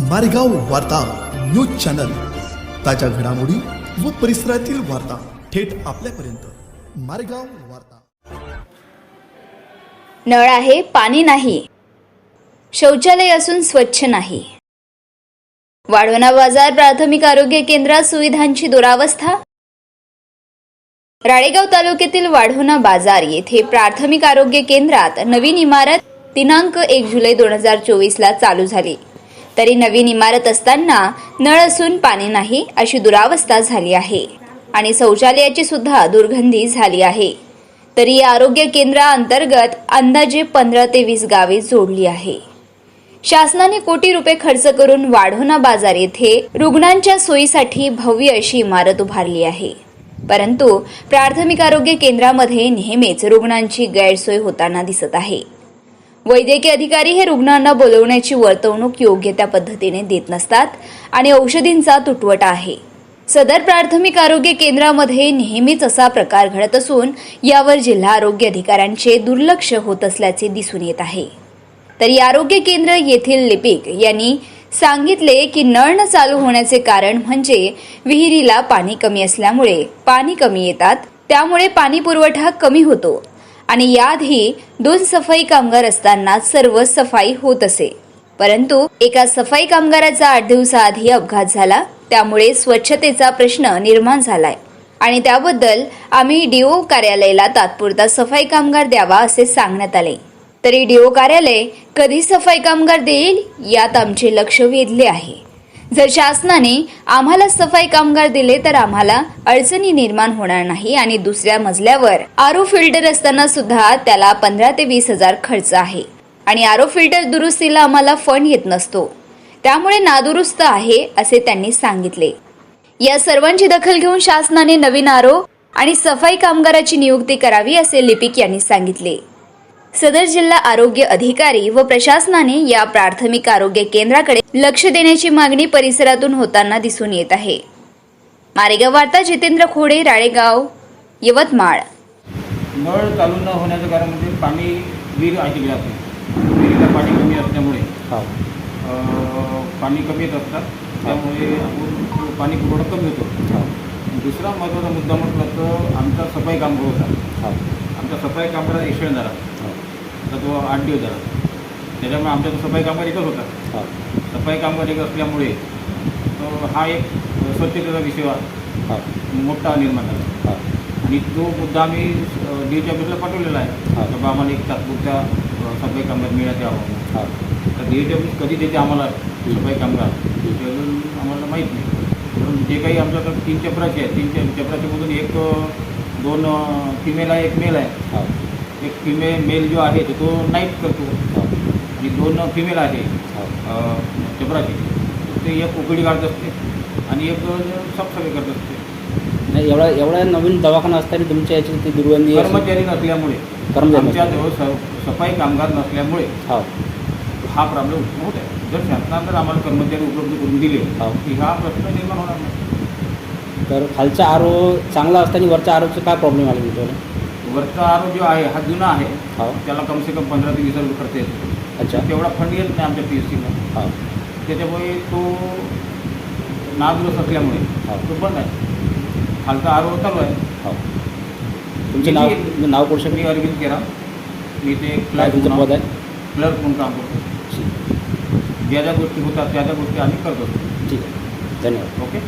मारेगाव वार्ता news channel. ताज्या घडामोडी व परिसरातील वार्ता थेट आपल्यापर्यंत. मारेगाव वार्ता. नळ आहे पाणी नाही. शौचालय असून स्वच्छ नाही. वाढवणा बाजार प्राथमिक आरोग्य केंद्रात सुविधांची दुरावस्था? राळेगाव तालुक्यातील वाढवणा बाजार येथे प्राथमिक आरोग्य केंद्रात नवीन इमारत दिनांक एक जुलै दोन हजार चोवीसला चालू झाली. तरी नवीन इमारत असताना नळ असून पाणी नाही अशी दुरावस्था झाली आहे. आणि शौचालयाची सुद्धा दुर्गंधी झाली आहे. तरी या आरोग्य केंद्राअंतर्गत अंदाजे पंधरा ते वीस गावे जोडली आहे. शासनाने कोटी रुपये खर्च करून वाढोना बाजार येथे रुग्णांच्या सोयीसाठी भव्य अशी इमारत उभारली आहे. परंतु प्राथमिक आरोग्य केंद्रामध्ये नेहमीच रुग्णांची गैरसोय होताना दिसत आहे. वैद्यकीय अधिकारी हे रुग्णांना बोलवण्याची वर्तवणूक योग्य त्या पद्धतीने देत नसतात आणि औषधींचा तुटवटा आहे. सदर प्राथमिक आरोग्य केंद्रामध्ये नेहमीच असा प्रकार घडत असून यावर जिल्हा आरोग्य अधिकाऱ्यांचे दुर्लक्ष होत असल्याचे दिसून येत आहे. तरी आरोग्य केंद्र येथील लिपिक यांनी सांगितले की नळ न चालू होण्याचे कारण म्हणजे विहिरीला पाणी कमी असल्यामुळे पाणी कमी येतात त्यामुळे पाणी पुरवठा कमी होतो आणि याआधी दोन सफाई कामगार असताना सर्व सफाई होत असे. परंतु एका सफाई कामगाराचा आठ दिवसाआधी अपघात झाला त्यामुळे स्वच्छतेचा प्रश्न निर्माण झालाय. आणि त्याबद्दल आम्ही डीओ कार्यालयाला तात्पुरता सफाई कामगार द्यावा असे सांगण्यात आले. तरी डीओ कार्यालय कधी सफाई कामगार देईल यात आमचे लक्ष वेधले आहे. जर शासनाने आम्हाला सफाई कामगार दिले तर आम्हाला अडचणी निर्माण होणार नाही आणि दुसऱ्या मजल्यावर आरो फिल्टर असताना सुद्धा त्याला पंधरा ते वीस हजार खर्च आहे. आणि आरो फिल्टर दुरुस्तीला आम्हाला फंड येत नसतो. त्यामुळे नादुरुस्त आहे असे त्यांनी सांगितले. या सर्वांची दखल घेऊन शासनाने नवीन आरो आणि सफाई कामगाराची नियुक्ती करावी असे लिपिक यांनी सांगितले. सदर जिल्हा आरोग्य अधिकारी व प्रशासनाने या प्राथमिक आरोग्य केंद्राकडे लक्ष देण्याची मागणी परिसरातून होताना दिसून येत आहे. मारेगाव वार्ता जितेंद्र खोडे राळेगाव यवतमाळ. नळ चालू न होण्याचं कारण म्हणजे पाणी विहीर आहे तिकडे विहिरीला पाणी कमी असल्यामुळे हो. पाणी कमी येत असतात त्यामुळे आपण पाणी पुरवठा कमी होतो. हो. दुसरा महत्त्वाचा मुद्दा म्हटलं तर आमचा सफाई कामगार होता. हो. आमचा सफाई कामगार एक्सिडेंट झाला हो. तर तो आठ दिवस झाला त्याच्यामुळे आमचा तो सफाई कामगार एकच होता. हो. सफाई कामगार एक असल्यामुळे तो हा एक स्वच्छतेचा विषय हो. मोठा निर्माण झाला. आणि तो मुद्दा आम्ही डी टी ऑफिसला पाठवलेला आहे. तर बा आम्हाला एक तात्पुरत्या सफाई कामगार मिळत यावं हो. तर डी टी ऑफिस कधी देते आम्हाला सफाई कामगार? आम्हाला माहीत नाही. म्हणून जे काही आमच्याकडे तीन चपराचे आहेत तीन चपराच्यामधून एक दोन फिमेल आहे एक मेल आहे. हो. एक फिमेल मेल जो आहे तो नाईट करतो. आणि दोन फिमेल आहे. चपराचे ते एक ओपीडी काढत असते आणि एक साफसफाई करत असते. नाही एवढा एवढा नवीन दवाखाना असताना तुमच्या याची ती दुर्गंधी. कर्मचारी नसल्यामुळे. आमच्याजवळ स- सफाई कामगार नसल्यामुळे हो. प्रॉब्लेम होत आहे. जर शासनानं आम्हाला कर्मचारी उपलब्ध करून दिले. की हा प्रश्न निर्माण होणार नाही. तर खालचा आरो चांगला असताना वरच्या आरोचा काय प्रॉब्लेम आला तुमच्याकडे वरचा आरोप जो आहे हा जुना आहे. हो. त्याला कम से कम पंधरा ते वीस हजार रुपये खर्च येतो. अच्छा. तेवढा फंड येत नाही आमच्या पी एस सीला हो. त्याच्यामुळे तो नादुरस्त असल्यामुळे हो. तो बंद आहे. खालचा आरोप चालू आहे. हो. तुमचे नाव नाव करू मी शकते अरविंद केराम मी ते काय क्लर्क तुमचं पद म्हणून आहे? क्लर्क म्हणून काम करतो. ज्या ज्या गोष्टी होतात त्या त्या गोष्टी आम्ही करत. ठीक आहे. धन्यवाद. ओके?